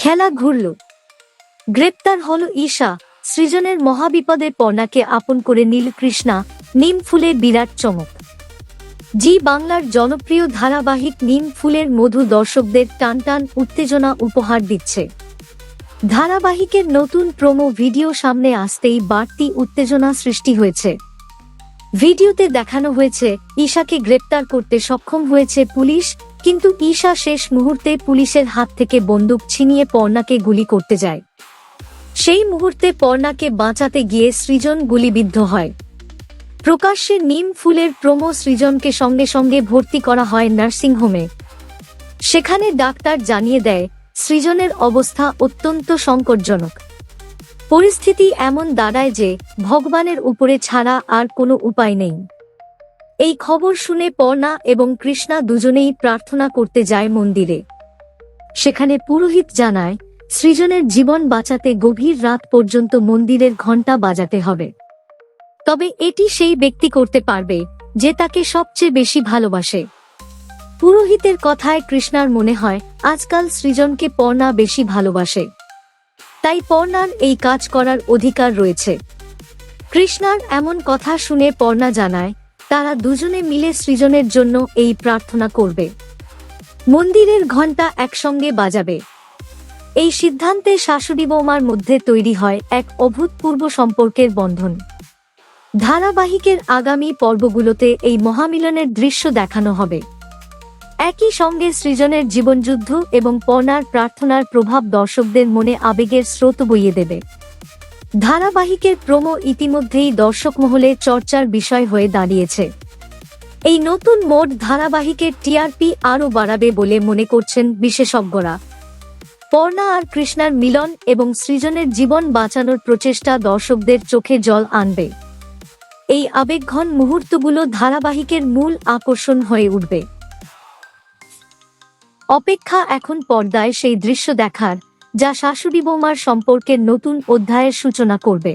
খেলা ঘুরল। গ্রেপ্তার হল ঈশা, সৃজনের মহাবিপদে পর্ণাকে আপন করে নীল কৃষ্ণা, নিম ফুলের বিরাট চমক। জি বাংলার জনপ্রিয় ধারাবাহিক নিম ফুলের মধু দর্শকদের টানটান উত্তেজনা উপহার দিচ্ছে। ধারাবাহিকের নতুন প্রোমো ভিডিও সামনে আসতেই বাড়তি উত্তেজনা সৃষ্টি হয়েছে। ভিডিওতে দেখানো হয়েছে, ঈশাকে গ্রেপ্তার করতে সক্ষম হয়েছে পুলিশ কিন্তু ঈশা শেষ মুহূর্তে পুলিশের হাত থেকে বন্দুক ছিনিয়ে পর্ণাকে গুলি করতে যায়। সেই মুহূর্তে পর্ণাকে বাঁচাতে গিয়ে সৃজন গুলিবিদ্ধ হয়। প্রকাশ্যে নিম ফুলের প্রোমো সৃজনকে সঙ্গে সঙ্গে ভর্তি করা হয় নার্সিংহোমে। সেখানে ডাক্তার জানিয়ে দেয়, সৃজনের অবস্থা অত্যন্ত সংকটজনক। পরিস্থিতি এমন দাঁড়ায় যে ভগবানের উপরে ছাড়া আর কোনো উপায় নেই। এই খবর শুনে পর্ণা এবং কৃষ্ণা দুজনেই প্রার্থনা করতে যায় মন্দিরে। সেখানে পুরোহিত জানায়, সৃজনের জীবন বাঁচাতে গভীর রাত পর্যন্ত মন্দিরের ঘণ্টা বাজাতে হবে। তবে এটি সেই ব্যক্তি করতে পারবে, যে তাকে সবচেয়ে বেশি ভালোবাসে। পুরোহিতের কথায় কৃষ্ণার মনে হয়, আজকাল সৃজনকে পর্ণা বেশি ভালোবাসে। তাই পর্ণার এই কাজ করার অধিকার রয়েছে। কৃষ্ণার এমন কথা শুনে পর্ণা জানায় তারা দুজনে মিলে সৃজনের জন্য এই প্রার্থনা করবে। মন্দিরের ঘণ্টা একসঙ্গে বাজাবে। এই সিদ্ধান্তে শাশুড়ি বৌমার মধ্যে তৈরি হয় এক অভূতপূর্ব সম্পর্কের বন্ধন। ধারাবাহিকের আগামী পর্বগুলোতে এই মহামিলনের দৃশ্য দেখানো হবে। একই সঙ্গে সৃজনের জীবনযুদ্ধ এবং পর্ণার প্রার্থনার প্রভাব দর্শকদের মনে আবেগের স্রোত বইয়ে দেবে। ধারাবাহিকের প্রোমো ইতিমধ্যেই দর্শক মহলে চর্চার বিষয় হয়ে দাঁড়িয়েছে। এই নতুন মোড ধারাবাহিকের টিআরপি আরও বাড়াবে বলে মনে করছেন বিশেষজ্ঞরা। পর্ণা আর কৃষ্ণার মিলন এবং সৃজনের জীবন বাঁচানোর প্রচেষ্টা দর্শকদের চোখে জল আনবে। এই আবেগঘন মুহূর্তগুলো ধারাবাহিকের মূল আকর্ষণ হয়ে উঠবে। অপেক্ষা এখন পর্দায় সেই দৃশ্য দেখার যা শাশুড়ি বৌমার সম্পর্কের নতুন অধ্যায়ের সূচনা করবে।